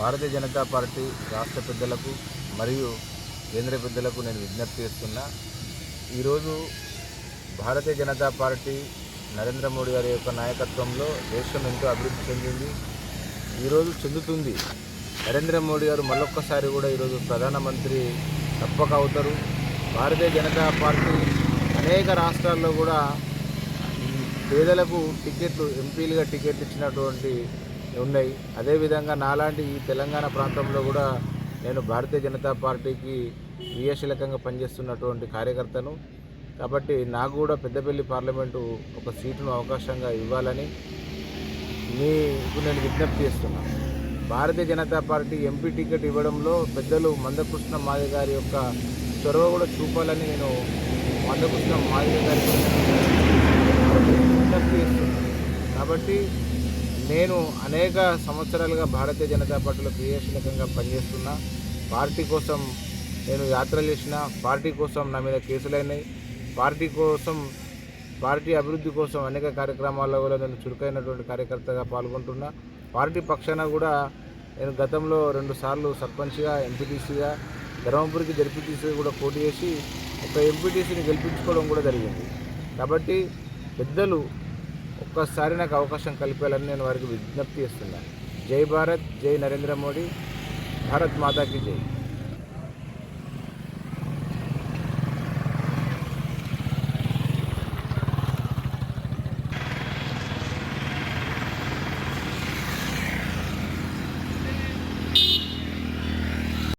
భారతీయ Janata party రాష్ట్ర పెద్దలకు మరియు కేంద్ర పెద్దలకు నేను విజ్ఞప్తి చేస్తున్నా. ఈరోజు భారతీయ జనతా పార్టీ నరేంద్ర మోడీ గారి యొక్క నాయకత్వంలో దేశం ఎంతో అభివృద్ధి చెందింది. ఈరోజు చెందుతుంది. నరేంద్ర మోడీ గారు మళ్ళొక్కసారి కూడా ఈరోజు ప్రధానమంత్రి తప్పక అవుతారు. భారతీయ జనతా పార్టీ అనేక రాష్ట్రాల్లో కూడా పేదలకు టికెట్లు ఎంపీలుగా టికెట్లు ఇచ్చినటువంటి ఉన్నాయి. అదేవిధంగా నాలాంటి ఈ తెలంగాణ ప్రాంతంలో కూడా నేను భారతీయ జనతా పార్టీకి క్రియాశీలకంగా పనిచేస్తున్నటువంటి కార్యకర్తను. కాబట్టి నాకు కూడా పెద్దపల్లి పార్లమెంటు ఒక సీటును అవకాశంగా ఇవ్వాలని మీకు నేను విజ్ఞప్తి చేస్తున్నాను. Bharatiya Janata party MP ticket ఇవ్వడంలో పెద్దలు మందకృష్ణ మాది గారి యొక్క చొరవ కూడా చూపాలని నేను మందకృష్ణ మాది గారికి విజ్ఞప్తి చేస్తున్నాను. కాబట్టి నేను అనేక సంవత్సరాలుగా భారతీయ జనతా పార్టీలో క్రియాశీలకంగా పనిచేస్తున్నా. పార్టీ కోసం నేను యాత్రలు చేసిన పార్టీ కోసం నా మీద కేసులైనాయి పార్టీ కోసం పార్టీ అభివృద్ధి కోసం అనేక కార్యక్రమాల్లో కూడా నేను చురుకైనటువంటి కార్యకర్తగా పాల్గొంటున్నా. పార్టీ పక్షాన కూడా నేను గతంలో రెండు సార్లు సర్పంచ్గా ఎంపీటీసీగా ధర్మపురికి జడ్పీటీసీ కూడా పోటీ చేసి ఒక ఎంపీటీసీని గెలిపించుకోవడం కూడా జరిగింది. కాబట్టి పెద్దలు ఒక్కసారి నాకు అవకాశం కల్పాలని నేను వారికి విజ్ఞప్తి చేస్తున్నాను. జై భారత్ జై నరేంద్ర మోడీ భారత్ మాతాకి జై.